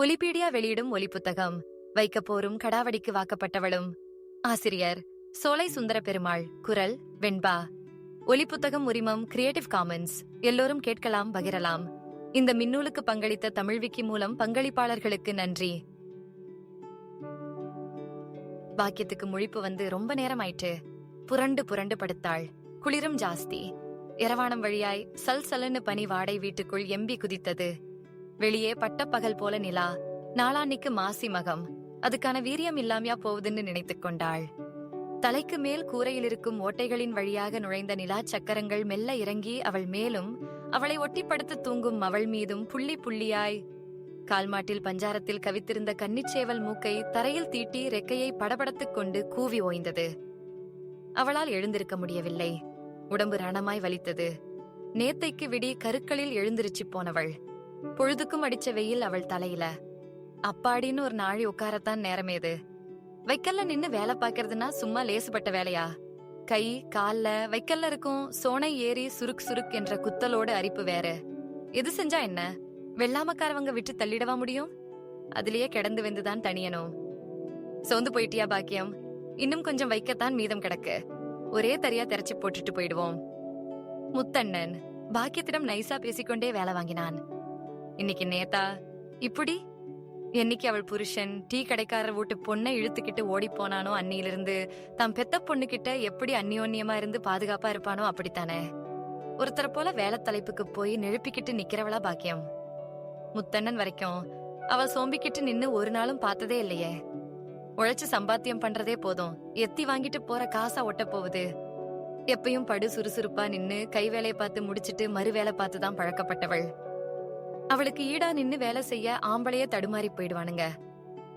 ஒலிபீடியா வெளியிடும் ஒலி புத்தகம் வைக்கப் போரும் கடாவடிக்கு வாக்கப்பட்டவளும். ஆசிரியர் சோலை சுந்தர பெருமாள் குரல் வெண்பா. ஒலி புத்தகம் உரிமம் கிரியேட்டிவ் காமன்ஸ் எல்லோரும் கேட்கலாம் பகிரலாம். இந்த மின்னூலுக்கு பங்களித்த தமிழ் விக்கி மூலம் பங்களிப்பாளர்களுக்கு நன்றி. பாக்கியத்துக்கு முழிப்பு வந்து ரொம்ப நேரம் ஆயிட்டு புரண்டு புரண்டு படுத்தாள். குளிரும் ஜாஸ்தி. இரவானம் வழியாய் சல் சலன்னு பனி வாடை வீட்டுக்குள் எம்பி குதித்தது. வெளியே பட்டப்பகல் போல நிலா. நாளான்னைக்கு மாசி மகம். அதுக்கான வீரியம் இல்லாமையா போகுதுன்னு நினைத்துக் கொண்டாள். தலைக்கு மேல் கூரையில் இருக்கும் ஓட்டைகளின் வழியாக நுழைந்த நிலா சக்கரங்கள் மெல்ல இறங்கி அவள் மேலும் அவளை ஒட்டிப்படுத்து தூங்கும் அவள் மீதும் புள்ளி புள்ளியாய் கால்மாட்டில் பஞ்சாரத்தில் கவித்திருந்த கன்னிச்சேவல் மூக்கை தரையில் தீட்டி ரெக்கையை படபடத்துக் கொண்டு கூவி ஓய்ந்தது. அவளால் எழுந்திருக்க முடியவில்லை. உடம்பு ரணமாய் வலித்தது. நேத்தைக்கு விடி கருக்களில் எழுந்திருச்சு போனவள். பொழுதுக்கும் அடிச்ச வெயில் அவள் தலையில. அப்பாடின்னு ஒரு நாழி உட்காரத்தான் நேரமேது வைக்கல்ல நின்னு வேலை பாக்குறதுன்னா சும்மா லேசுப்பட்ட வேலையா? கை கால்ல வைக்கல்ல இருக்கும் சோனை ஏறி சுருக் சுருக் என்ற குத்தலோட அரிப்பு வேற. எது செஞ்சா என்ன? வெள்ளாமக்காரவங்க விட்டு தள்ளிடவா முடியும்? அதுலயே கிடந்து வெந்துதான் தனியனும். சோந்து போயிட்டியா பாக்கியம்? இன்னும் கொஞ்சம் வைக்கத்தான் மீதம் கிடக்கு. ஒரே தரியா தெரச்சு போட்டுட்டு போயிடுவோம். முத்தண்ணன் பாக்கியத்திடம் நைசா பேசிக்கொண்டே வேலை வாங்கினான். இன்னைக்கு நேதா இப்படி? என்னைக்கு அவள் புருஷன் டீ கடைக்காரர் வீட்டு பொண்ணை இழுத்துக்கிட்டு ஓடி போனானோ அன்னியிலிருந்து தாம் பெத்த பொண்ணுகிட்ட எப்படி அந்யோன்யமா இருந்து பாதுகாப்பா இருப்பானோ அப்படித்தானே? ஒருத்தரை போல வேலை தலைப்புக்கு போய் நெழுப்பிக்கிட்டு நிக்கிறவளா பாக்கியம். முத்தண்ணன் வரைக்கும் அவ சோம்பிக்கிட்டு நின்னு ஒரு நாளும் பார்த்ததே இல்லையே. உழைச்சு சம்பாத்தியம் பண்றதே போதும். எத்தி வாங்கிட்டு போற காசா ஒட்ட போகுது. எப்பயும் படு சுறுசுறுப்பா நின்னு கை வேலையை பார்த்து முடிச்சிட்டு மறு வேலை பார்த்து தான் பழக்கப்பட்டவள். அவளுக்கு ஈடா நின்னு வேலை செய்ய ஆம்பளையே தடுமாறி போயிடுவானுங்க.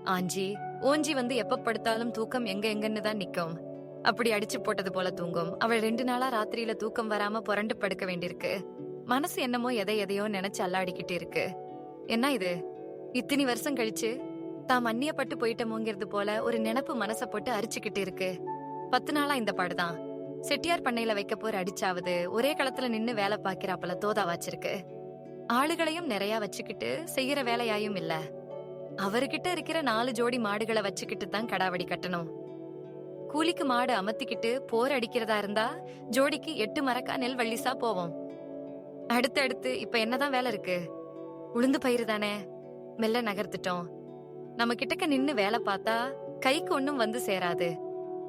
ஆஞ்சி ஓஞ்சி வந்து எப்ப படுத்தாலும் தூக்கம் எங்க எங்கன்னு தான் நிக்கும். அப்படி அடிச்சு போட்டது போல தூங்கும். அவள் ரெண்டு நாளா ராத்திரியில தூக்கம் வராம புரண்டு படுக்க வேண்டியிருக்கு. மனசு என்னமோ எதை எதையோ நினைச்சு அல்லாடிக்கிட்டு இருக்கு. என்ன இது? இத்தனி வருஷம் கழிச்சு தாம் அந்நியப்பட்டு போயிட்டமோங்கிறது போல ஒரு நினப்பு மனச போட்டு அரிச்சுக்கிட்டு இருக்கு. பத்து நாளா இந்த பாடுதான். செட்டியார் பண்ணையில வைக்க போற அடிச்சாவது ஒரே களத்துல நின்னு வேலை பாக்கிறாப்பல தோதா வச்சிருக்கு. ஆளுகளையும் நிறைய வச்சுக்கிட்டு செய்யற வேலையாயும் இல்ல. அவர்கிட்ட இருக்கிற நாலு ஜோடி மாடுகளை வச்சுக்கிட்டு தான் கடாவடி கட்டணும். கூலிக்கு மாடு அமர்த்திக்கிட்டு போர் அடிக்கிறதா இருந்தா ஜோடிக்கு எட்டு மரக்கா நெல் வள்ளிசா போவோம். அடுத்தடுத்து இப்ப என்னதான் வேலை இருக்கு? உளுந்து பயிர் தானே? மெல்ல நகர்த்துட்டோம். நம்ம கிட்டக்க நின்னு வேலை பார்த்தா கைக்கு ஒண்ணும் வந்து சேராது.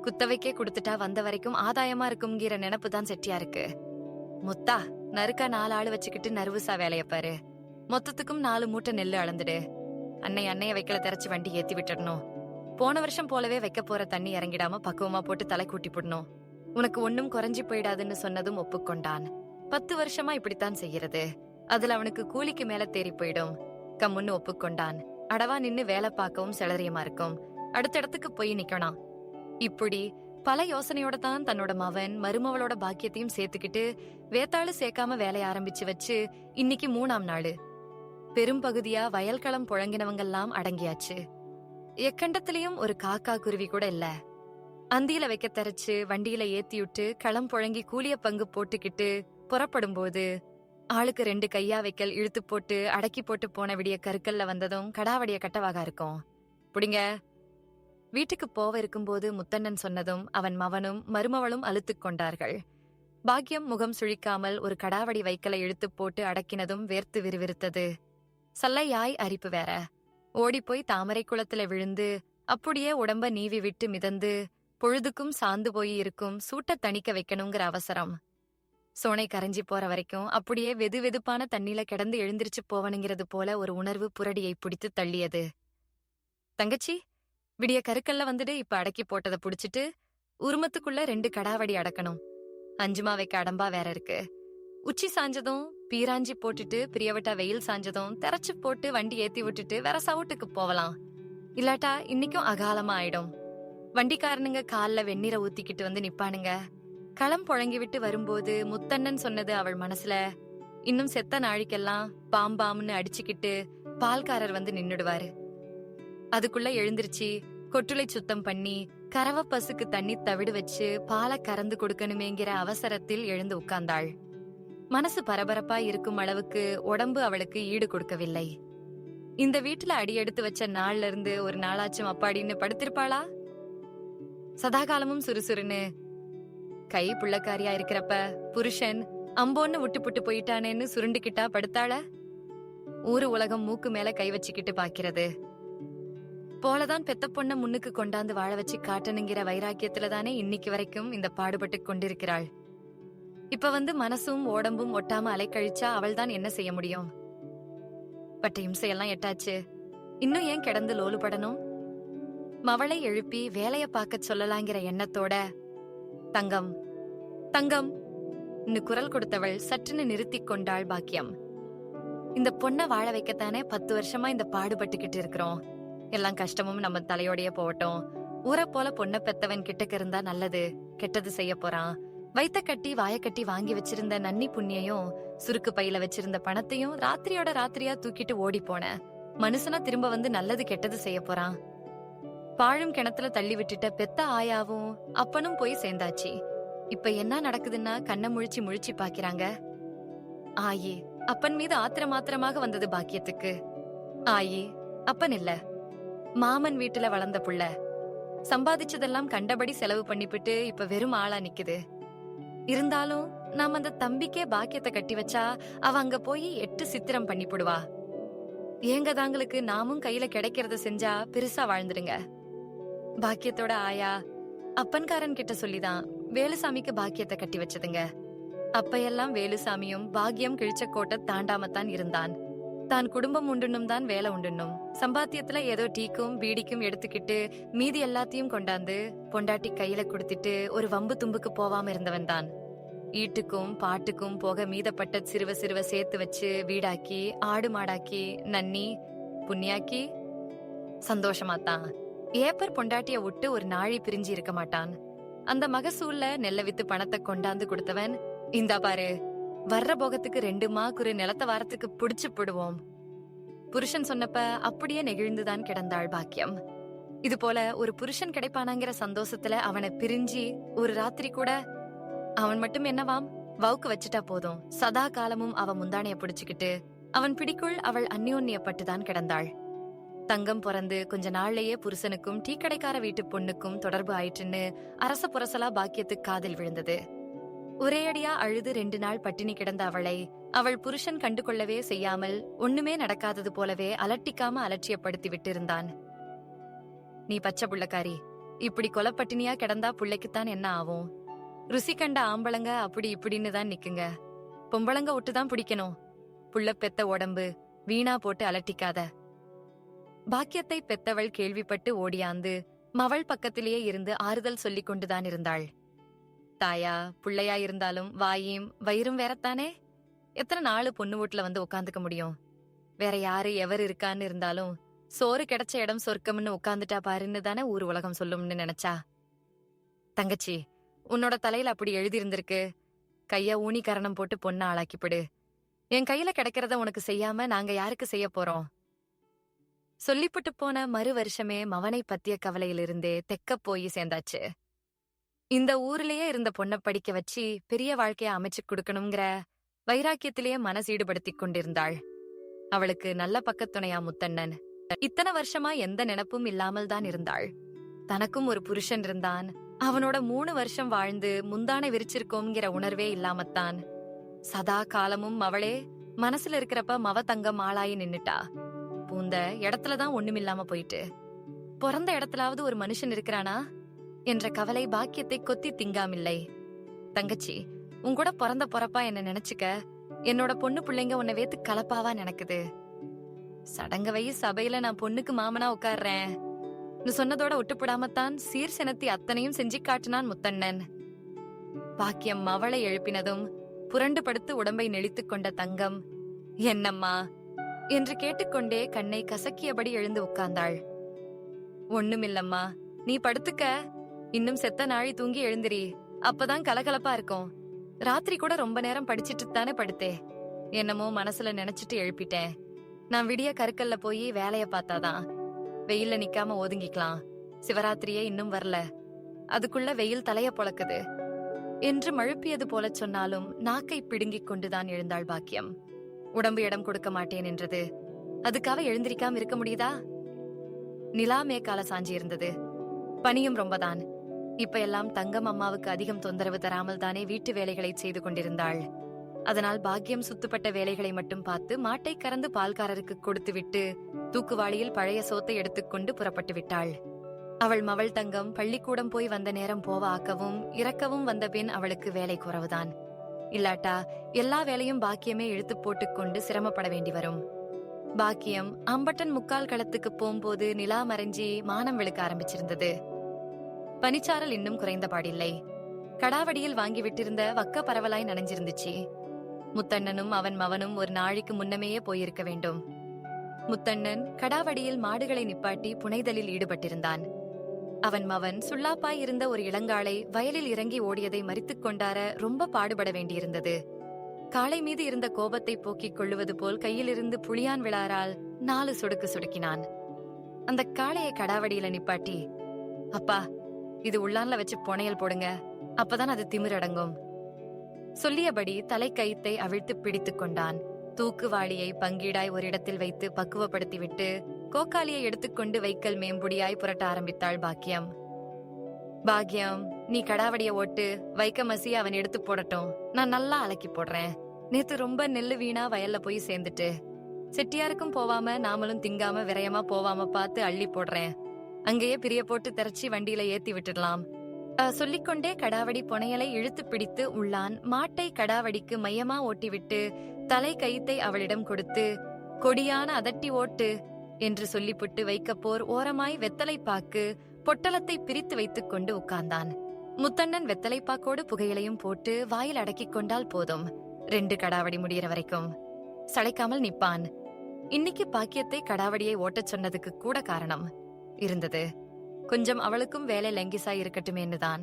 குத்தவைக்கே கொடுத்துட்டா வந்த வரைக்கும் ஆதாயமா இருக்கும்ங்கிற நினைப்பு தான் செட்டியா இருக்கு முத்தா நறுக்கா நாலு ஆளு வச்சுக்கிட்டு நர்வஸா வேலைய பாரு. மொத்தத்துக்கும் நாலு மூட்டை நெல்லு அளந்துடு. அன்னை அன்னைய வைக்கல திறச்சு வண்டி ஏத்தி விட்டுடணும் போன வருஷம் போலவே வைக்க போற தண்ணி இறங்கிடாம பக்குவமா போட்டு தலை கூட்டி போடணும். உனக்கு ஒண்ணும் குறைஞ்சு போயிடாதுன்னு சொன்னதும் ஒப்புக்கொண்டான். பத்து வருஷமா இப்படித்தான் செய்யறது. அதுல அவனுக்கு கூலிக்கு மேல தேறி போயிடும். கம்முன்னு ஒப்புக்கொண்டான். அடவா நின்னு வேலை பார்க்கவும் செலரியமா இருக்கும். அடுத்த இடத்துக்கு போய் நிக்கணும். இப்படி பல யோசனையோட தான் தன்னோட மவன் மருமவளோட பாக்கியத்தையும் சேர்த்துக்கிட்டு வேத்தாளு சேர்க்காம வேலைய ஆரம்பிச்சு வச்சு இன்னைக்கு மூணாம் நாளு. பெரும்பகுதியா வயல்களம் புழங்கினவங்கெல்லாம் அடங்கியாச்சு. எக்கண்டத்திலயும் ஒரு காக்கா குருவி கூட இல்ல. அந்தியில வைக்க தரைச்சு வண்டியில ஏத்தி விட்டு களம் புழங்கி கூலிய பங்கு போட்டுக்கிட்டு புறப்படும் போது ஆளுக்கு ரெண்டு கையா வைக்கல் இழுத்து போட்டு அடக்கி போட்டு போன விடிய கருக்கல்ல வந்ததும் கடாவடிய கட்டவாக இருக்கும். புடிங்க வீட்டுக்கு போவ இருக்கும்போது முத்தண்ணன் சொன்னதும் அவன் மவனும் மருமவளும் அழுத்துக் கொண்டார்கள். பாக்கியம் முகம் சுழிக்காமல் ஒரு கடாவடி வைக்கலை இழுத்து போட்டு அடக்கினதும் வேர்த்து விறுவிறுத்தது. சல்லையாய் அரிப்பு வேற. ஓடிப்போய் தாமரை குளத்துல விழுந்து அப்படியே உடம்ப நீவி விட்டு மிதந்து பொழுதுக்கும் சாந்து போய் இருக்கும் சூட்ட தணிக்க வைக்கணுங்கிற அவசரம். சோனை கரைஞ்சி போற வரைக்கும் அப்படியே வெது வெதுப்பான தண்ணில கிடந்து எழுந்திருச்சு போவனுங்கிறது போல ஒரு உணர்வு புரடியை பிடித்து தள்ளியது. தங்கச்சி விடிய கருக்கல்ல வந்துட்டு இப்ப அடக்கி போட்டதை புடிச்சிட்டு உருமத்துக்குள்ள ரெண்டு கடாவடி அடக்கணும். அஞ்சுமா வைக்க அடம்பா வேற இருக்கு. உச்சி சாஞ்சதும் பீராஞ்சி போட்டுட்டு பிரியவட்டா வெயில் சாஞ்சதும் தெரச்சு போட்டு வண்டி ஏத்தி விட்டுட்டு வேற சவுட்டுக்கு போகலாம் இல்லாட்டா இன்னைக்கும் அகாலமா ஆயிடும். வண்டிக்காரனுங்க கால்ல வெந்நீரை ஊத்திக்கிட்டு வந்து நிப்பானுங்க. களம் புழங்கி விட்டு வரும்போது முத்தண்ணன் சொன்னது அவள் மனசுல. இன்னும் செத்த நாழிக்கெல்லாம் பாம்பாம்னு அடிச்சுக்கிட்டு பால்காரர் வந்து நின்னுடுவாரு. அதுக்குள்ள எழுந்திருச்சு கொட்டுளை சுத்தம் பண்ணி கறவ பசுக்கு தண்ணி தவிடு வச்சு பாலை கறந்து கொடுக்கணுமேங்கிற அவசரத்தில் எழுந்து உட்கார்ந்தாள். மனசு பரபரப்பா இருக்கும் அளவுக்கு உடம்பு அவளுக்கு ஈடு கொடுக்கவில்லை. இந்த வீட்டுல அடி எடுத்து வச்ச நாள்ல இருந்து ஒரு நாளாச்சும் அப்பாடின்னு படுத்திருப்பாளா? சதாகாலமும் சுறுசுறுன்னு. கை புள்ளக்காரியா இருக்கிறப்ப புருஷன் அம்போன்னு விட்டு புட்டு போயிட்டானேன்னு சுருண்டுகிட்டா படுத்தாள? ஊரு உலகம் மூக்கு மேல கை வச்சுக்கிட்டு பாக்கிறது. போலதான் பெத்த பொண்ண முன்னுக்கு கொண்டாந்து வாழ வச்சு காட்டணுங்கிற வைராக்கியத்துல தானே இன்னைக்கு வரைக்கும் இந்த பாடுபட்டு கொண்டிருக்கிறாள். இப்ப வந்து மனசும் உடம்பும் ஒட்டாம அலைக்கழிச்சா அவள் தான் என்ன செய்ய முடியும்? பட்ட இம்சையெல்லாம் எட்டாச்சு. இன்னும் ஏன் கிடந்து லோலுபடணும்? மவளை எழுப்பி வேலைய பார்க்க சொல்லலாங்கிற எண்ணத்தோட தங்கம் தங்கம் இன்னு குரல் கொடுத்தவள் சற்றுன்னு நிறுத்தி கொண்டாள் பாக்கியம். இந்த பொண்ணை வாழ வைக்கத்தானே பத்து வருஷமா இந்த பாடுபட்டுக்கிட்டு இருக்கிறோம். எல்லாம் கஷ்டமும் நம்ம தலையோடய போகட்டும். ஊரை போல பொண்ண பெத்தவன் கிட்டக்க இருந்தா நல்லது. கெட்டது செய்ய போறான். வைத்த கட்டி வாய கட்டி வாங்கி வச்சிருந்த நன்னி புண்ணியையும் சுருக்கு பையில வச்சிருந்த பணத்தையும் ராத்திரியோட ராத்திரியா தூக்கிட்டு ஓடி போன. மனுஷனா திரும்ப வந்து நல்லது கெட்டது செய்ய போறான். பாழும் கிணத்துல தள்ளி விட்டுட்ட பெத்த ஆயாவும் அப்பனும் போய் சேர்ந்தாச்சு. இப்ப என்ன நடக்குதுன்னா கண்ணை முழிச்சு முழிச்சு பாக்கிறாங்க. ஆயி அப்பன் மீது ஆத்திரமாத்திரமாக வந்தது பாக்கியத்துக்கு. ஆயி அப்பன் இல்ல. மாமன் வீட்டுல வளர்ந்த புள்ள. சம்பாதிச்சதெல்லாம் கண்டபடி செலவு பண்ணிவிட்டு இப்ப வெறும் ஆளா நிக்குது. இருந்தாலும் நாம அந்த தம்பிக்கே பாக்கியத்தை கட்டி வச்சா அவ அங்க போய் எட்டு சித்திரம் பண்ணிவிடுவா ஏங்க தாங்களுக்கு நாமும் கையில கிடைக்கிறத செஞ்சா பெருசா வாழ்ந்துடுங்க பாக்கியத்தோட ஆயா அப்பன்காரன் கிட்ட சொல்லிதான் வேலுசாமிக்கு பாக்கியத்தை கட்டி வச்சதுங்க. அப்பையெல்லாம் வேலுசாமியும் பாக்கியம் கிழிச்ச கோட்டை தாண்டாமத்தான் இருந்தான். தான் குடும்பம் உண்டுன்னும் தான் வேலை உண்டுன்னும். சம்பாத்தியத்துல ஏதோ டீக்கும் பீடிக்கும் எடுத்துக்கிட்டு மீதி எல்லாத்தையும் கொண்டாந்து பொண்டாட்டி கையில கொடுத்துட்டு ஒரு வம்பு தும்புக்கு போவாம இருந்தவன் தான். ஈட்டுக்கும் பாட்டுக்கும் போக மீதப்பட்ட சிறுவ சிறுவ சேர்த்து வச்சு வீடாக்கி ஆடு மாடாக்கி நன்னி புண்ணியாக்கி சந்தோஷமாத்தான் ஏப்பர் பொண்டாட்டிய விட்டு ஒரு நாழி பிரிஞ்சு இருக்க மாட்டான். அந்த மகசூல்ல நெல்ல வித்து பணத்தை கொண்டாந்து கொடுத்தவன் இந்தா பாரு வர்ற போகத்துக்கு ரெண்டு மாக்குரு நிலத்த வாரத்துக்கு புடிச்சு போடுவோம். புருஷன் சொன்னப்ப அப்படியே நெகிழ்ந்துதான் கிடந்தாள் பாக்கியம். இது போல ஒரு புருஷன் கிடைப்பானாங்கிற சந்தோஷத்துல அவனை பிரிஞ்சு ஒரு ராத்திரி கூட அவன் மட்டும் என்னவாம்? வவுக்கு வச்சுட்டா போதும். சதா காலமும் அவ முந்தானைய புடிச்சுக்கிட்டு அவன் பிடிக்குள் அவள் அந்யோன்யப்பட்டுதான் கிடந்தாள். தங்கம் பிறந்து கொஞ்ச நாள்லயே புருஷனுக்கும் டீ கடைக்கார வீட்டு பொண்ணுக்கும் தொடர்பு ஆயிற்றுன்னு அரச புரசலா பாக்கியத்துக்கு காதில் விழுந்தது. ஒரேயடியா அழுது ரெண்டு நாள் பட்டினி கிடந்த அவளை அவள் புருஷன் கண்டு கொள்ளவே செய்யாமல் ஒண்ணுமே நடக்காதது போலவே அலட்டிக்காம அலட்சியப்படுத்தி விட்டிருந்தான். நீ பச்சை புள்ளக்காரி இப்படி கொலப்பட்டினியா கிடந்தா புள்ளைக்குத்தான் என்ன ஆகும்? ருசி கண்ட ஆம்பளங்க அப்படி இப்படின்னு தான் நிக்குங்க. பொம்பளங்க விட்டுதான் பிடிக்கணும். புள்ள பெத்த உடம்பு வீணா போட்டு அலட்டிக்காத. பாக்கியத்தை பெத்தவள் கேள்விப்பட்டு ஓடியாந்து மவள் பக்கத்திலேயே இருந்து ஆறுதல் சொல்லிக் கொண்டுதான் இருந்தாள். தாயா புள்ளையா இருந்தாலும் வாயும் வயிறும் வேறத்தானே? எத்தனை நாள் பொண்ணு வீட்டுல வந்து உட்காந்துக்க முடியும்? வேற யாரு எவர் இருக்கான்னு இருந்தாலும் சோறு கிடைச்ச இடம் சொர்க்கம்னு உட்காந்துட்டா பாருன்னு தானே ஊர் உலகம் சொல்லும்னு நினைச்சா? தங்கச்சி உன்னோட தலையில அப்படி எழுதியிருந்திருக்கு கைய ஊனி கரணம் போட்டு பொண்ணை ஆளாக்கிப்பிடு. என் கையில கிடைக்கிறத உனக்கு செய்யாம நாங்க யாருக்கு செய்ய போறோம்? சொல்லிப்புட்டு போன மறு வருஷமே மவனை பத்திய கவலையிலிருந்தே தெக்க போய் சேர்ந்தாச்சு. இந்த ஊர்லயே இருந்த பொண்ண படிக்க வச்சு பெரிய வாழ்க்கைய அமைச்சு கொடுக்கணுங்கிற வைராக்கியத்திலேயே மனசு ஈடுபடுத்திக் கொண்டிருந்தாள். அவளுக்கு நல்ல பக்கத்துணையா முத்தண்ணன். இத்தனை வருஷமா எந்த நினைப்பும் இல்லாமல் தான் இருந்தாள். தனக்கும் ஒரு புருஷன் இருந்தான். அவனோட மூணு வருஷம் வாழ்ந்து முந்தானை விரிச்சிருக்கோங்கிற உணர்வே இல்லாமத்தான். சதா காலமும் அவளே மனசுல இருக்கிறப்ப மவ தங்கம் ஆளாயி நின்னுட்டா. பூந்த இடத்துலதான் ஒண்ணுமில்லாம போயிட்டு. பிறந்த இடத்துலாவது ஒரு மனுஷன் இருக்கிறானா? என்ற கவலை பாக்கியத்தை கொத்தி திங்காமில்லை. தங்கச்சி உன் கூட பிறந்த பொறப்பா என்ன நினைச்சுக்க? என்னோட பொண்ணு பிள்ளைங்க உன்னை வேத்து கலப்பாவா நினைக்குது. சடங்க வை சபையில நான் பொண்ணுக்கு மாமனா உட்கார்றேன் நீ சொன்னதோட விட்டுப்படாமத்தான் சீர் சினத்தி அத்தனையும் செஞ்சு காட்டினான் முத்தண்ணன். பாக்கியம் மவளை எழுப்பினதும் புரண்டு படுத்து உடம்பை நெளித்துக் கொண்ட தங்கம் என்னம்மா? என்று கேட்டுக்கொண்டே கண்ணை கசக்கியபடி எழுந்து உட்கார்ந்தாள். ஒண்ணுமில்லம்மா நீ படுத்துக்க. இன்னும் செத்த நாழி தூங்கி எழுந்திரி. அப்பதான் கலகலப்பா இருக்கும். ராத்திரி கூட ரொம்ப நேரம் படிச்சிட்டு தானே படுத்தே. என்னமோ மனசுல நினைச்சிட்டு எழுப்பிட்டேன். நான் விடிய கருக்கல்ல போய் வேலைய பார்த்தாதான். வெயில்ல நிக்காம ஒதுங்கிக்கலாம். சிவராத்திரியே இன்னும் வரல. அதுக்குள்ள வெயில் தலைய பொழக்குது. என்று மழுப்பியது போலச் சொன்னாலும் நாக்கை பிடுங்கிக் கொண்டுதான் எழுந்தாள் பாக்கியம். உடம்பு இடம் கொடுக்க மாட்டேன் என்றது. அதுக்காக எழுந்திருக்காம இருக்க முடியுதா? நிலா மேக்கால சாஞ்சி இருந்தது பனியும் ரொம்பதான். இப்ப எல்லாம் தங்கம் அம்மாவுக்கு அதிகம் தொந்தரவு தராமல் தானே வீட்டு வேலைகளை செய்து கொண்டிருந்தாள். அதனால் பாக்கியம் சுத்துப்பட்ட வேலைகளை மட்டும் பார்த்து மாட்டை கறந்து பால்காரருக்கு கொடுத்துவிட்டு தூக்குவாளியில் பழைய சோத்தை எடுத்துக்கொண்டு புறப்பட்டு விட்டாள். அவள் மவள் தங்கம் பள்ளிக்கூடம் போய் வந்த நேரம் போவ ஆக்கவும் இறக்கவும் வந்த பின் அவளுக்கு வேலை குறவுதான். இல்லாட்டா எல்லா வேலையும் பாக்கியமே இழுத்து போட்டுக்கொண்டு சிரமப்பட வேண்டி வரும். பாக்கியம் அம்பட்டன் முக்கால் களத்துக்கு போகும்போது நிலா மறைஞ்சி மானம் விழுக்க ஆரம்பிச்சிருந்தது. பனிச்சாரல் இன்னும் குறைந்த பாடில்லை கடாவடியில் வாங்கி விட்டிருந்த வக்க பரவலாய் நனைஞ்சிருந்துச்சு. முத்தண்ணனும் அவன் மவனும் ஒரு நாளைக்கு முன்னமேயே போயிருக்க வேண்டும். முத்தண்ணன் கடாவடியில் மாடுகளை நிப்பாட்டி புனைதலில் ஈடுபட்டிருந்தான். அவன் மவன் சுல்லாப்பாய் இருந்த ஒரு இளங்காளை வயலில் இறங்கி ஓடியதை மறித்துக் கொண்டார ரொம்ப பாடுபட வேண்டியிருந்தது. காளை மீது இருந்த கோபத்தை போக்கிக் கொள்ளுவது போல் கையிலிருந்து புளியான் விழாரால் நாலு சொடுக்கு சுடுக்கினான். அந்த காளையை கடாவடியில நிப்பாட்டி அப்பா இது உள்ளான்ல வச்சு புனையல் போடுங்க. அப்பதான் அது திமிரடங்கும் சொல்லியபடி தலை கயித்தை அவிழ்த்து பிடித்துக் கொண்டான். தூக்குவாளியை பங்கீடாய் ஒரு இடத்தில் வைத்து பக்குவப்படுத்திவிட்டு கோக்காலியை எடுத்துக்கொண்டு வைக்கல் மேம்புடியாய் புரட்ட ஆரம்பித்தாள் பாக்கியம். பாக்கியம் நீ கடாவடிய ஓட்டு வைக்க மசி அவன் எடுத்து போடட்டும். நான் நல்லா அலக்கி போடுறேன். நேத்து ரொம்ப நெல்லு வீணா வயல்ல போய் சேர்ந்துட்டு. செட்டியாருக்கும் போவாம நாமளும் திங்காம விரயமா போவாம பார்த்து அள்ளி போடுறேன். அங்கேயே பிரிய போட்டு திரச்சி வண்டியில ஏத்தி விட்டுடலாம். சொல்லிக்கொண்டே கடாவடி புனையலை இழுத்து பிடித்து உள்ளான். மாட்டை கடாவடிக்கு மையமா ஓட்டிவிட்டு தலை கயித்தை அவளிடம் கொடுத்து கொடியான அதட்டி ஓட்டு என்று சொல்லிப்புட்டு வைக்கப்போர் ஓரமாய் வெத்தலை பாக்கு பொட்டலத்தை பிரித்து வைத்துக் கொண்டு உட்கார்ந்தான். முத்தண்ணன் வெத்தலைப்பாக்கோடு புகையிலையும் போட்டு வாயில் அடக்கிக் கொண்டால் போதும். ரெண்டு கடாவடி முடிகிற வரைக்கும். சளைக்காமல் நிப்பான் இன்னைக்கு பாக்கியத்தை கடாவடியை ஓட்டச் சொன்னதுக்கு கூட காரணம். இருந்தது. கொஞ்சம் அவளுக்கும் வேலை லங்கிசா இருக்கட்டுமேன்னுதான்.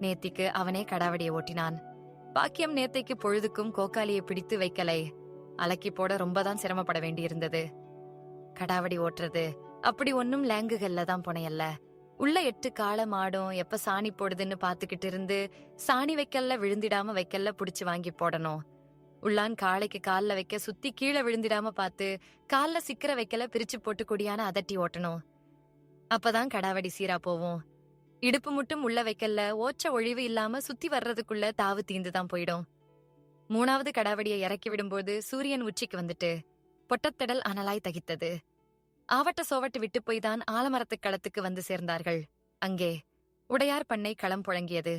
நேத்திக்கு அவனே கடாவடியை ஓட்டினான். பாக்கியம் நேத்தைக்கு பொழுதுக்கும் கோக்காலியை பிடித்து வைக்கலை. அலக்கி போட ரொம்பதான் சிரமப்பட வேண்டியிருந்தது. கடாவடி ஓட்டுறது அப்படி ஒன்னும் லேங்குகள்ல தான் புனையல்ல. உள்ள எட்டு கால மாடும் எப்ப சாணி போடுதுன்னு பாத்துக்கிட்டு இருந்து சாணி வைக்கல்ல விழுந்திடாம வைக்கல்ல புடிச்சு வாங்கி போடணும். உள்ளான் காளைக்கு கால்ல வைக்க சுத்தி கீழே விழுந்திடாம பார்த்து கால்ல சிக்கிற வைக்கல பிரிச்சு போட்டு கொடியான அதட்டி ஓட்டணும். அப்பதான் கடாவடி சீரா போவோம். இடுப்பு மட்டும் உள்ள வைக்கல்ல ஓச்ச ஒழிவு இல்லாம சுத்தி வர்றதுக்குள்ள தாவு தீந்துதான் போயிடும். மூணாவது கடாவடியை இறக்கி விடும்போது சூரியன் உச்சிக்கு வந்துட்டு பொட்டத்தடல் அனலாய் தகித்தது. ஆவட்ட சோவட்டு விட்டு போய் தான் ஆலமரத்து களத்துக்கு வந்து சேர்ந்தார்கள். அங்கே உடையார் பண்ணை களம் புழங்கியது.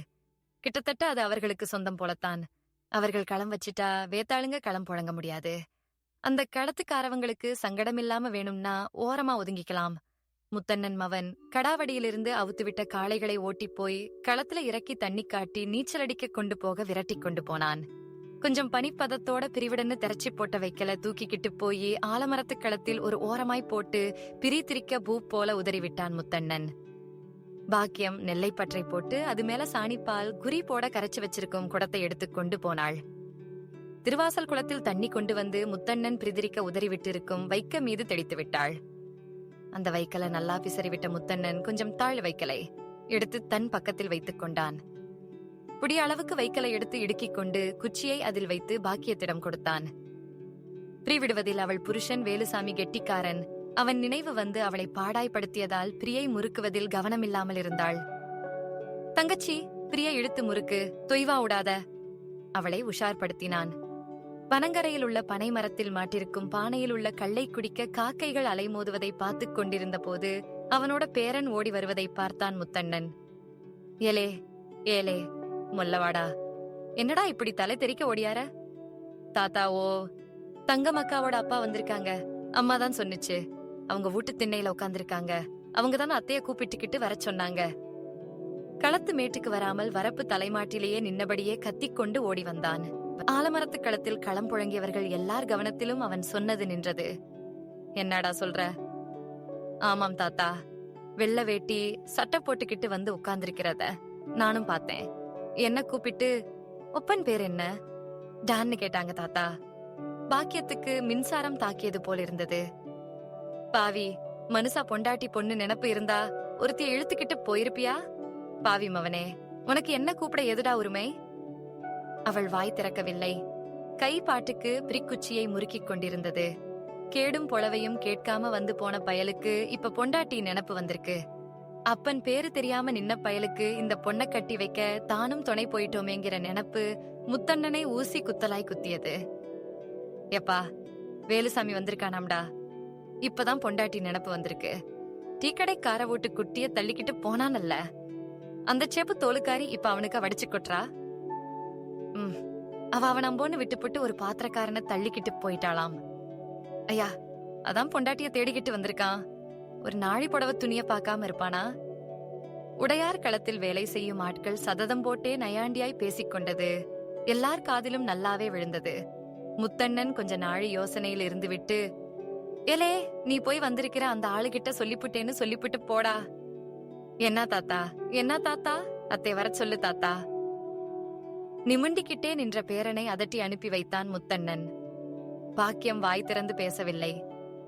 கிட்டத்தட்ட அது அவர்களுக்கு சொந்தம் போலத்தான். அவர்கள் களம் வச்சிட்டா வேத்தாளுங்க களம் புழங்க முடியாது. அந்த களத்துக்காரவங்களுக்கு சங்கடமில்லாம வேணும்னா ஓரமா ஒதுங்கிக்கலாம். முத்தண்ணன் மவன் கடாவடியிலிருந்து அவுத்துவிட்ட காளைகளை ஓட்டிப் போய் களத்துல இறக்கி தண்ணி காட்டி நீச்சல் அடிக்க கொண்டு போக விரட்டி கொண்டு போனான். கொஞ்சம் பனிப்பதத்தோட பிரிவிடன்னு திரச்சி போட்ட வைக்கல தூக்கிக்கிட்டு போய் ஆலமரத்து களத்தில் ஒரு ஓரமாய் போட்டு பிரித்திரிக்க பூ போல உதறிவிட்டான் முத்தண்ணன். பாக்கியம் நெல்லைப்பற்றை போட்டு அது மேல சாணிப்பால் குறி போட கரைச்சு வச்சிருக்கும் குடத்தை எடுத்துக் கொண்டு போனாள். திருவாசல் குளத்தில் தண்ணி கொண்டு வந்து முத்தண்ணன் பிரிதிரிக்க உதறிவிட்டிருக்கும் வைக்க மீது தெளித்து விட்டாள் அந்த வைக்கல நல்லா பிசறிவிட்ட முத்தண்ணன் கொஞ்சம் தாழ் வைக்கலை எடுத்து தன் பக்கத்தில் வைத்துக் கொண்டான். புடிய அளவுக்கு வைக்கலை எடுத்து இடுக்கிக் கொண்டு குச்சியை அதில் வைத்து பாக்கியத்திடம் கொடுத்தான். பிரிவிடுவதில் அவள் புருஷன் வேலுசாமி கெட்டிக்காரன். அவன் நினைவு வந்து அவளை பாடாய்படுத்தியதால் பிரியை முறுக்குவதில் கவனமில்லாமல் இருந்தாள். தங்கச்சி பிரிய இழுத்து முறுக்கு தொய்வா உடாத அவளை உஷார்படுத்தினான். பனங்கரையில் உள்ள பனை மரத்தில் மாட்டிருக்கும் பானையில் உள்ள கள்ளை குடிக்க காக்கைகள் அலைமோதுவதை பார்த்துக் கொண்டிருந்த போது அவனோட பேரன் ஓடி வருவதை பார்த்தான் முத்தண்ணன். ஏலே ஏலே முல்லவாடா என்னடா இப்படி தலை தெறிக்க ஓடியார? தாத்தாவோ தங்கம் அக்காவோட அப்பா வந்திருக்காங்க. அம்மா தான் சொன்னுச்சு. அவங்க வீட்டு திண்ணையில உட்காந்துருக்காங்க அவங்க தான் அத்தைய கூப்பிட்டுக்கிட்டு வர சொன்னாங்க. களத்து மேட்டுக்கு வராமல் வரப்பு தலைமாட்டிலேயே நின்னபடியே கத்திக்கொண்டு ஓடி வந்தான். ஆலமரத்து களத்தில் களம் புழங்கியவர்கள் எல்லார் கவனத்திலும் அவன் சொன்னது நின்றது. என்னடா சொல்ற? ஆமாம் தாத்தா. வெள்ள வேட்டி சட்டை போட்டுக்கிட்டு வந்து உட்கார்ந்திருக்கிறத நானும் பார்த்தேன். என்ன கூப்பிட்டு ஒப்பன் பேர் என்ன? டான்னு கேட்டாங்க தாத்தா. பாக்கியத்துக்கு மின்சாரம் தாக்கியது போல இருந்தது. பாவி மனுஷா பொண்டாட்டி பொண்ணு நினப்பு இருந்தா ஒருத்திய இழுத்துக்கிட்டு போயிருப்பியா? பாவி மவனே உனக்கு என்ன கூப்பிட எதுடா உரிமை? அவள் வாய் திறக்கவில்லை. கை பாட்டுக்கு பிரிக்குச்சியை முறுக்கிக் கொண்டிருந்தது. கேடும் புலவையும் கேட்காம வந்து போன பயலுக்கு இப்ப பொண்டாட்டி நினப்பு வந்திருக்கு. அப்பன் பேரு தெரியாம நின்ன பயலுக்கு இந்த பொண்ணை கட்டி வைக்க தானும் துணை போயிட்டோமேங்கிற நினப்பு முத்தண்ணனை ஊசி குத்தலாய் குத்தியது. எப்பா வேலுசாமி வந்திருக்கானாம்டா. இப்பதான் பொண்டாட்டி நினப்பு வந்திருக்கு. டீக்கடை கார வீட்டு குட்டிய தள்ளிக்கிட்டு போனானல்ல. அந்த சேப்பு தோலுக்காரி இப்ப அவனுக்கு வடிச்சு கொட்டுறா? ம். அவ அவன் நம்போன்னு விட்டுப்புட்டு ஒரு பாத்திரக்காரனை தள்ளிக்கிட்டு போயிட்டாளாம். ஐயா அதான் பொண்டாட்டிய தேடிக்கிட்டு வந்திருக்கான் ஒரு நாழி புடவ துணிய பார்க்காம இருப்பானா? உடையார் களத்தில் வேலை செய்யும் ஆட்கள் சததம் போட்டே நயாண்டியாய் பேசிக்கொண்டது எல்லார் காதிலும் நல்லாவே விழுந்தது. முத்தண்ணன் கொஞ்ச நாழி யோசனையில் இருந்து விட்டு ஏலே நீ போய் வந்திருக்கிற அந்த ஆளுகிட்ட சொல்லிப்புட்டேன்னு சொல்லிப்புட்டு போடா. என்ன தாத்தா? என்ன தாத்தா? அத்தை வர சொல்லு தாத்தா. நிமிண்டிக்கிட்டே நின்ற பேரனை அதட்டி அனுப்பி வைத்தான் முத்தண்ணன். பாக்கியம் வாய் திறந்து பேசவில்லை.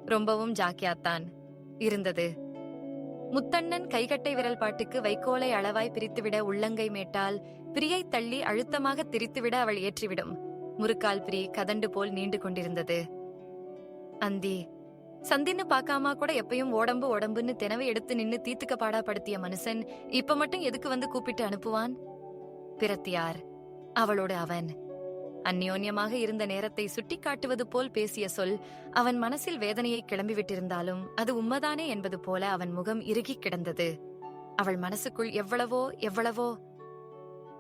ரொம்பவும் ஜாக்கியாத்தான். இருந்தது. முத்தண்ணன் கைகட்டை விரல் பாட்டுக்கு வைக்கோலை அளவாய் பிரித்துவிட உள்ளங்கை மேட்டால் பிரியை தள்ளி அழுத்தமாக திரித்துவிட அவள் ஏற்றிவிடும். முறுக்கால் பிரி கதண்டு போல் நீண்டு கொண்டிருந்தது. அந்தி சந்தின்னு பாக்காம கூட எப்பயும் உடம்பு உடம்புன்னு தினவை எடுத்து நின்னு தீத்துக்க பாடாப்படுத்திய மனுஷன் இப்ப மட்டும் எதுக்கு வந்து கூப்பிட்டு அனுப்புவான்? பிரத்தியார் அவளோடு அவன். அந்யோன்யமாக இருந்த நேரத்தை சுட்டிக்காட்டுவது போல் பேசிய சொல் அவன் மனசில் வேதனையை கிளம்பிவிட்டிருந்தாலும் அது உண்மைதானே என்பது போல அவன் முகம் இறுகிக் கிடந்தது. அவள் மனசுக்குள் எவ்வளவோ எவ்வளவோ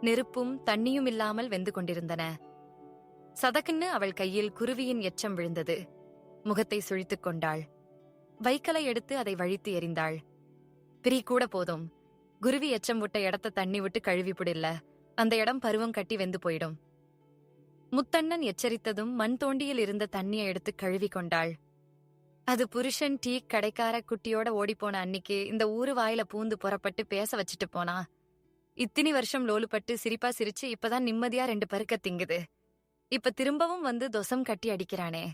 நெருப்பும் தண்ணியும் இல்லாமல் வெந்து கொண்டிருந்தன. சதக்குன்னு அவள் கையில் குருவியின் எச்சம் விழுந்தது. முகத்தை சுழித்துக் கொண்டாள். வைக்கலை எடுத்து அதை வழித்து எறிந்தாள். பிரி கூட போதும். குருவி எச்சம் விட்ட இடத்த தண்ணி விட்டு கழுவி புடில்ல. அந்த இடம் பருவம் கட்டி வெந்து போயிடும். முத்தண்ணன் எச்சரித்ததும் மண் தோண்டியில் இருந்த தண்ணியை எடுத்து கழுவி கொண்டாள். அது புருஷன் டீ கடைக்கார குட்டியோட ஓடிப்போன அன்னிக்கு இந்த ஊரு வாயில பூந்து புறப்பட்டு பேச வச்சுட்டு போனா. இத்தினி வருஷம் லோலுப்பட்டு சிரிப்பா சிரிச்சு இப்பதான் நிம்மதியா ரெண்டு பருக்க திங்குது. இப்ப திரும்பவும் வந்து தொசம் கட்டி அடிக்கிறானே.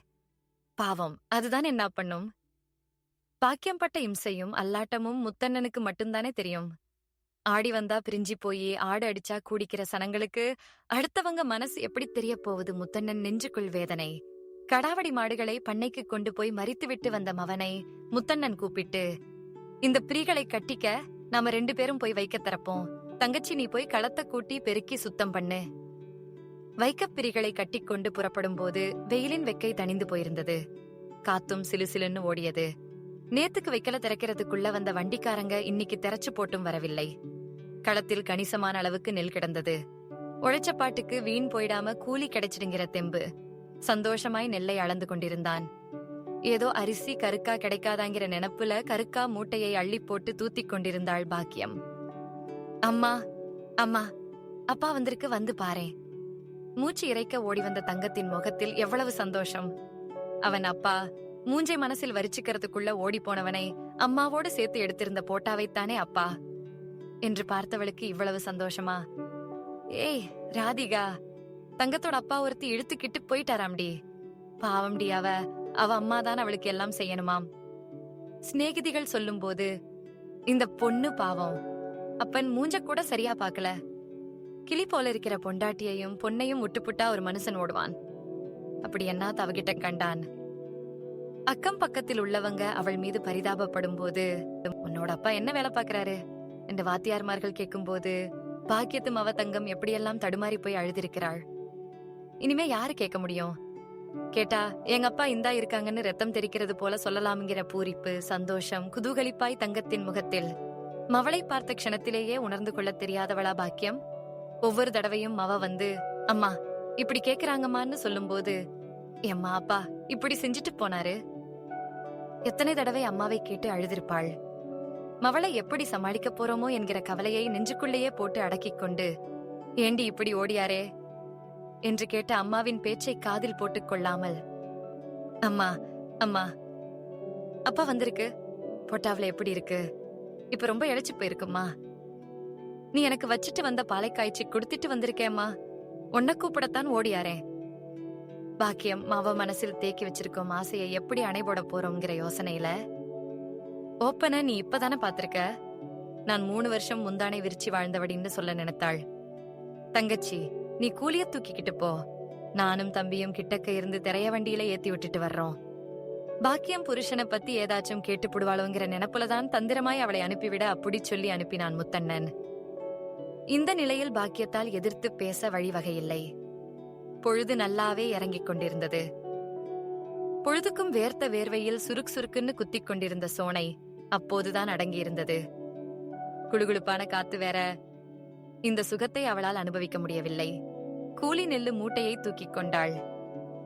பாவம் அதுதான் என்ன பண்ணும்? பாக்கியம் பட்ட இம்சையும் அல்லாட்டமும் முத்தண்ணனுக்கு மட்டும்தானே தெரியும். ஆடி வந்தா பிரிஞ்சு போய் ஆடு அடிச்சா கூடிக்கிற சனங்களுக்கு அடுத்தவங்க மனசு எப்படி தெரிய போவது முத்தண்ணன் நெஞ்சுக்குள் வேதனை. கடாவடி மாடுகளை பண்ணைக்கு கொண்டு போய் மறித்துவிட்டு வந்த மவனை முத்தண்ணன் கூப்பிட்டு இந்த பிரிகளை கட்டிக்க நாம ரெண்டு பேரும் போய் வைக்க தரப்போம். தங்கச்சி நீ போய் களத்தை கூட்டி பெருக்கி சுத்தம் பண்ணு. வைக்கப் பிரிகளை கட்டிக்கொண்டு புறப்படும் போது வெயிலின் வெக்கை தணிந்து போயிருந்தது. காத்தும் சிலுசிலுன்னு ஓடியது. நேத்துக்கு வைக்கல திறக்கிறதுக்குள்ள வந்த வண்டிக்காரங்க இன்னைக்கு திறச்சு போட்டும் வரவில்லை. களத்தில் கணிசமான அளவுக்கு நெல் கிடந்தது. உழைச்ச பாட்டுக்கு வீண் போயிடாம கூலி கிடைச்சிடுங்கிற தெம்பு சந்தோஷமாய் நெல்லை அளந்து கொண்டிருந்தான். ஏதோ அரிசி கருக்கா கிடைக்காதாங்கிற நினப்புல கருக்கா மூட்டையை அள்ளி போட்டு தூத்திக் கொண்டிருந்தாள் பாக்கியம். அம்மா அம்மா அப்பா வந்திருக்கு வந்து பாரேன். மூச்சு இறைக்க ஓடி வந்த தங்கத்தின் முகத்தில் எவ்வளவு சந்தோஷம். அவன் அப்பா மூஞ்சை மனசில் வரிச்சுக்கிறதுக்குள்ள ஓடி போனவனை அம்மாவோடு சேர்த்து எடுத்திருந்த போட்டாவைத்தானே அப்பா. என்று பார்த்தவளுக்கு இவ்வளவு சந்தோஷமா? ஏய் ராதிகா தங்கத்தோட அப்பா ஒருத்தி இழுத்துக்கிட்டு போயிட்டாராம்டி. பாவம்டி அவ. அவ அம்மா தான் அவளுக்கு எல்லாம் செய்யணுமாம். சிநேகிதிகள் சொல்லும்போது இந்த பொண்ணு பாவம். அப்பன் மூஞ்ச கூட சரியா பாக்கல கிளி போல இருக்கிற பொண்டாட்டியையும் பொண்ணையும் விட்டுப்புட்டா ஒரு மனுஷன் ஓடுவான். அப்படி என்ன அவகிட்ட கண்டான். அக்கம் பக்கத்தில் உள்ளவங்க அவள் மீது பரிதாபப்படும் போது உன்னோட அப்பா என்ன வேலை பாக்குறாரு இந்த வாத்தியார்மார்கள் கேட்கும்போது பாக்கியத்து மவ தங்கம் எப்படியெல்லாம் தடுமாறி போய் அழுதிருக்கிறாள்? இனிமே யாரு கேட்க முடியும்? கேட்டா எங்க அப்பா இந்தா இருக்காங்கன்னு ரத்தம் தெரிக்கிறது போல சொல்லலாம்ங்கிற பூரிப்பு சந்தோஷம் குதூகலிப்பாய் தங்கத்தின் முகத்தில். மவளை பார்த்த க்ஷணத்திலேயே உணர்ந்து கொள்ள தெரியாதவளா பாக்கியம்? ஒவ்வொரு தடவையும் மவ வந்து அம்மா இப்படி கேக்குறாங்கம்மான்னு சொல்லும்போது எம்மா அப்பா இப்படி செஞ்சுட்டு போனாரு? எத்தனை தடவை அம்மாவை கேட்டு அழுதிருப்பாள். மவளை எப்படி சமாளிக்க போறோமோ என்கிற கவலையை நெஞ்சுக்குள்ளேயே போட்டு அடக்கிக் கொண்டு ஏண்டி இப்படி ஓடியாரே? என்று கேட்ட அம்மாவின் பேச்சை காதில் போட்டுக் கொள்ளாமல் அம்மா அம்மா அப்பா வந்திருக்கு. போட்டாவில் எப்படி இருக்கு? இப்ப ரொம்ப இழைச்சு போயிருக்கும்மா. நீ எனக்கு வச்சிட்டு வந்த பாலை காய்ச்சி குடுத்திட்டு வந்திருக்கேம்மா. உன்னை கூப்பிடத்தான் ஓடியாரே. பாக்கியம் மாவ மனசில் தேக்கி வச்சிருக்கோம் ஆசையை எப்படி அணைபோட போறோம்ங்கிற யோசனையில ஓப்பனை நீ இப்பதானே பாத்திருக்க நான் மூணு வருஷம் முந்தானை விரிச்சு வாழ்ந்தவடின்னு சொல்ல நினைத்தாள். தங்கச்சி நீ கூலிய தூக்கிக்கிட்டு போ. நானும் தம்பியும் கிட்டக்க இருந்து திரைய வண்டியில ஏத்தி விட்டுட்டு வர்றோம். பாக்கியம் புருஷனை பத்தி ஏதாச்சும் கேட்டு புடுவாளோங்கிற நினைப்புலதான் தந்திரமாய் அவளை அனுப்பிவிட அப்படி சொல்லி அனுப்பினான் முத்தண்ணன். இந்த நிலையில் பாக்கியத்தால் எதிர்த்து பேச வழிவகையில்லை பொழுது நல்லாவே இறங்கிக் கொண்டிருந்தது. பொழுதுக்கும் வேர்த்த வேர்வையில் சுருக் சுருக்குன்னு குத்திக் கொண்டிருந்த சோனை அப்போதுதான் அடங்கியிருந்தது. குளுகுளுப்பான காத்து வேற. இந்த சுகத்தை அவளால் அனுபவிக்க முடியவில்லை. கூலி நெல்லு மூட்டையை தூக்கிக் கொண்டாள்.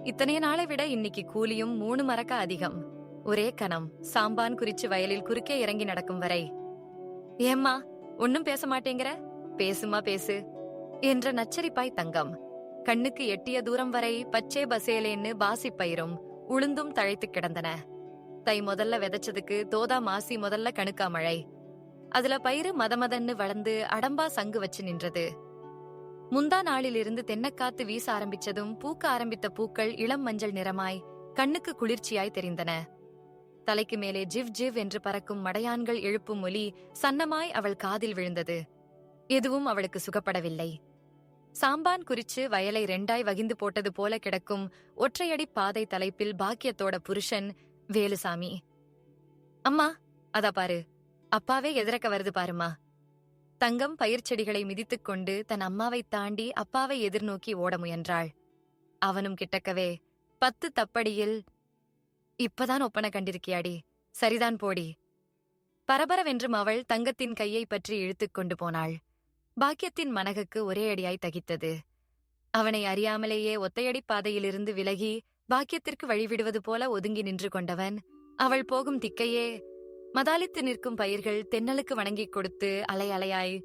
இத்தனைய நாளை விட இன்னைக்கு கூலியும் மூணு மரக்க அதிகம். ஒரே கணம் சாம்பான் குறிச்சு வயலில் குறுக்கே இறங்கி நடக்கும் வரை. ஏம்மா ஒன்னும் பேச மாட்டேங்கிற? பேசுமா பேசு என்ற நச்சரிப்பாய் தங்கம். கண்ணுக்கு எட்டிய தூரம் வரை பச்சை பசேலேன்னு பாசிப்பயிரும் உளுந்தும் தழைத்து கிடந்தன. தை முதல்ல விதைச்சதுக்கு தோதா மாசி முதல்ல கணுக்கா மழை. அதுல பயிறு மதமதன்னு வளர்ந்து அடம்பா சங்கு வச்சு நின்றது. முந்தா நாளிலிருந்து தென்னக்காத்து வீச ஆரம்பிச்சதும் பூக்க ஆரம்பித்த பூக்கள் இளம் மஞ்சள் நிறமாய் கண்ணுக்கு குளிர்ச்சியாய் தெரிந்தன. தலைக்கு மேலே ஜிவ் ஜிவ் என்று பறக்கும் மடையான்கள் எழுப்பும் ஒலி சன்னமாய் அவள் காதில் விழுந்தது. எதுவும் அவளுக்கு சுகப்படவில்லை. சாம்பான் குறிச்சு வயலை ரெண்டாய் வகிந்து போட்டது போல கிடக்கும் ஒற்றையடி பாதை தலைப்பில் பாக்கியத்தோட புருஷன் வேலுசாமி. அம்மா அதா பாரு. அப்பாவே எதிரக்க வருது பாருமா தங்கம் பயிர் செடிகளை மிதித்துக் கொண்டு தன் அம்மாவை தாண்டி அப்பாவை எதிர்நோக்கி ஓட முயன்றாள். அவனும் கிட்டக்கவே பத்து தப்படியில் இப்பதான் ஒப்பனை கண்டிருக்கியாடி. சரிதான் போடி. பரபரவென்றும் அவள் தங்கத்தின் கையை பற்றி இழுத்துக் கொண்டு போனாள். பாக்கியத்தின் மனகுக்கு ஒரே அடியாய் தகித்தது. அவனை அறியாமலேயே ஒத்தையடி பாதையிலிருந்து விலகி பாக்கியத்திற்கு வழிவிடுவது போல ஒதுங்கி நின்று கொண்டவன். அவள் போகும் திக்கையே மதாலித்து நிற்கும் பயிர்கள் தென்னலுக்கு வணங்கிக் கொடுத்து அலை அலையாய்